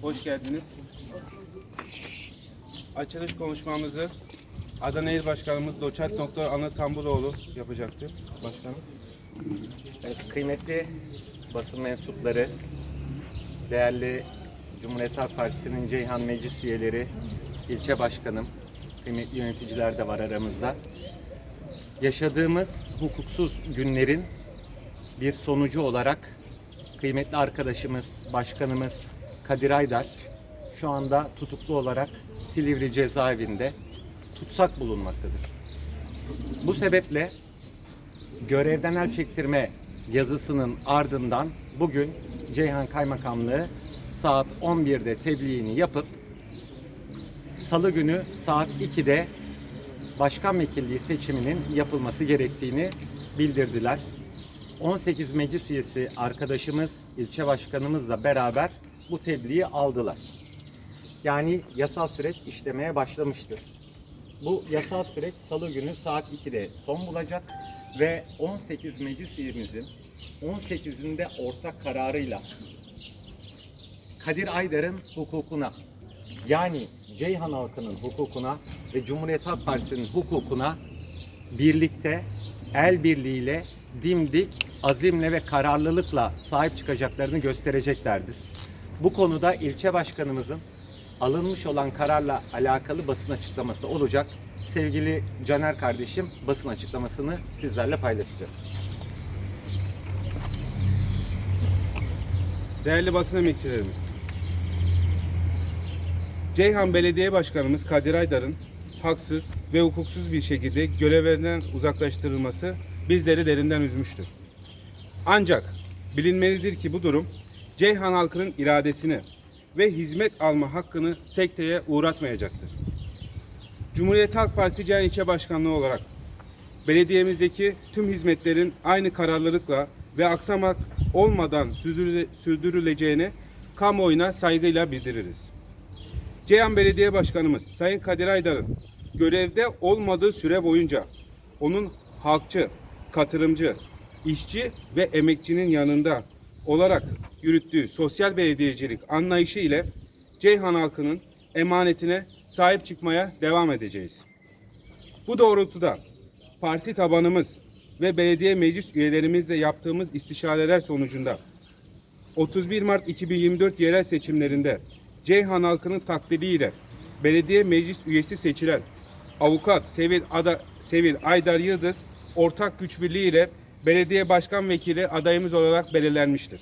Hoş geldiniz. Açılış konuşmamızı Adana İl Başkanımız Doçent Doktor Anıl Tamburoğlu yapacaktır. Başkanım. Evet, kıymetli basın mensupları, değerli Cumhuriyet Halk Partisi'nin Ceyhan Meclis üyeleri, ilçe başkanım, kıymetli yöneticiler de var aramızda. Yaşadığımız hukuksuz günlerin bir sonucu olarak kıymetli arkadaşımız, başkanımız Kadir Aydar şu anda tutuklu olarak Silivri cezaevinde tutsak bulunmaktadır. Bu sebeple görevden el çektirme yazısının ardından bugün Ceyhan Kaymakamlığı saat 11'de tebliğini yapıp Salı günü saat 2'de başkan vekilliği seçiminin yapılması gerektiğini bildirdiler. 18 meclis üyesi arkadaşımız, ilçe başkanımızla beraber bu tebliği aldılar. Yani yasal süreç işlemeye başlamıştır. Bu yasal süreç salı günü saat 2'de son bulacak ve 18 meclis üyemizin 18'inde ortak kararıyla Kadir Aydar'ın hukukuna yani Ceyhan halkının hukukuna ve Cumhuriyet Halk Partisi'nin hukukuna birlikte el birliğiyle dimdik, azimle ve kararlılıkla sahip çıkacaklarını göstereceklerdir. Bu konuda ilçe başkanımızın alınmış olan kararla alakalı basın açıklaması olacak. Sevgili Caner kardeşim basın açıklamasını sizlerle paylaşacak. Değerli basın emekçilerimiz. Ceyhan Belediye Başkanımız Kadir Aydar'ın haksız ve hukuksuz bir şekilde görevlerinden uzaklaştırılması bizleri derinden üzmüştür. Ancak bilinmelidir ki bu durum Ceyhan halkının iradesini ve hizmet alma hakkını sekteye uğratmayacaktır. Cumhuriyet Halk Partisi Ceyhan İlçe Başkanlığı olarak belediyemizdeki tüm hizmetlerin aynı kararlılıkla ve aksamak olmadan sürdürüle- sürdürüleceğini kamuoyuna saygıyla bildiririz. Ceyhan Belediye Başkanımız Sayın Kadir Aydar'ın görevde olmadığı süre boyunca onun halkçı, katılımcı, işçi ve emekçinin yanında olarak yürüttüğü sosyal belediyecilik anlayışı ile Ceyhan halkının emanetine sahip çıkmaya devam edeceğiz. Bu doğrultuda parti tabanımız ve belediye meclis üyelerimizle yaptığımız istişareler sonucunda 31 Mart 2024 yerel seçimlerinde Ceyhan halkının takdiriyle belediye meclis üyesi seçilen avukat Sevil, Ada, Sevil Aydar Yıldız ortak güç birliği ile belediye başkan vekili adayımız olarak belirlenmiştir.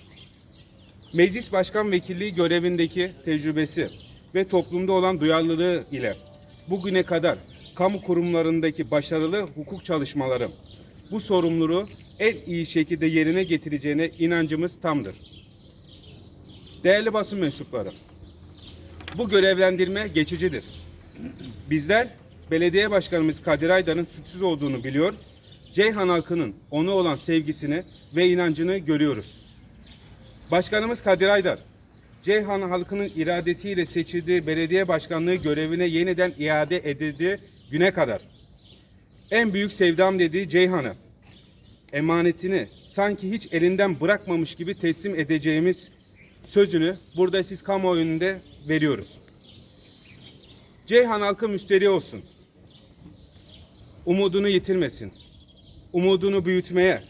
Meclis başkan vekilliği görevindeki tecrübesi ve toplumda olan duyarlılığı ile bugüne kadar kamu kurumlarındaki başarılı hukuk çalışmaları bu sorumluluğu en iyi şekilde yerine getireceğine inancımız tamdır. Değerli basın mensupları, bu görevlendirme geçicidir. Bizler belediye başkanımız Kadir Aydar'ın suçsuz olduğunu biliyor, Ceyhan halkının ona olan sevgisini ve inancını görüyoruz. Başkanımız Kadir Aydar, Ceyhan halkının iradesiyle seçildiği belediye başkanlığı görevine yeniden iade edildiği güne kadar en büyük sevdam dediği Ceyhan'ı emanetini sanki hiç elinden bırakmamış gibi teslim edeceğimiz sözünü burada siz kamuoyunda veriyoruz. Ceyhan halkı müsteri olsun. Umudunu yitirmesin. Umudunu büyütmeye,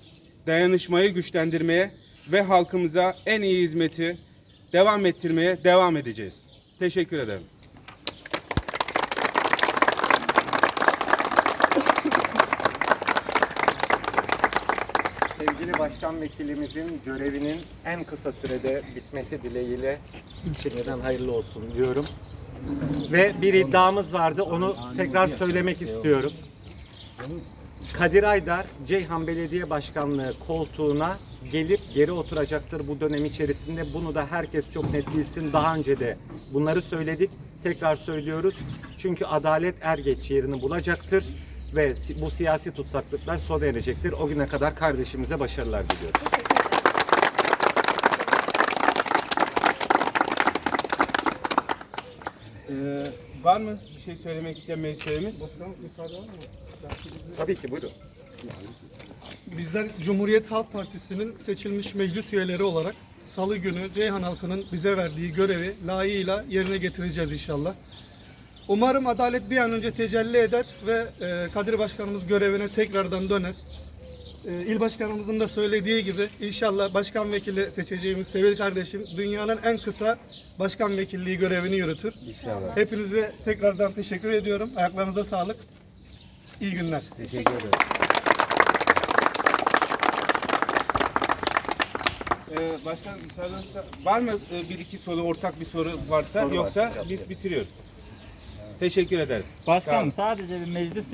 dayanışmayı güçlendirmeye ve halkımıza en iyi hizmeti devam ettirmeye devam edeceğiz. Teşekkür ederim. Sevgili başkan vekilimizin görevinin en kısa sürede bitmesi dileğiyle şimdiden hayırlı olsun diyorum. Ve bir iddiamız vardı onu tekrar söylemek istiyorum. Kadir Aydar Ceyhan Belediye Başkanlığı koltuğuna gelip geri oturacaktır bu dönem içerisinde. Bunu da herkes çok net bilsin. Daha önce de bunları söyledik. Tekrar söylüyoruz. Çünkü adalet er geç yerini bulacaktır ve bu siyasi tutsaklıklar sona erecektir. O güne kadar kardeşimize başarılar diliyoruz. Ee, var mı bir şey söylemek isteyen meclislerimiz? Tabii ki buyurun. Bizler Cumhuriyet Halk Partisi'nin seçilmiş meclis üyeleri olarak salı günü Ceyhan halkının bize verdiği görevi layığıyla yerine getireceğiz inşallah. Umarım adalet bir an önce tecelli eder ve e, Kadir Başkanımız görevine tekrardan döner. E, İl Başkanımızın da söylediği gibi inşallah başkan vekili seçeceğimiz Sevil kardeşim dünyanın en kısa başkan vekilliği görevini yürütür. İnşallah. Hepinize tekrardan teşekkür ediyorum. Ayaklarınıza sağlık. İyi günler. Teşekkür ederim. Ee, başkan var mı e, bir iki soru, ortak bir soru varsa Soru var, yoksa biz bitiriyoruz. Teşekkür ederim. Sağ olun. Başkanım sadece bir meclis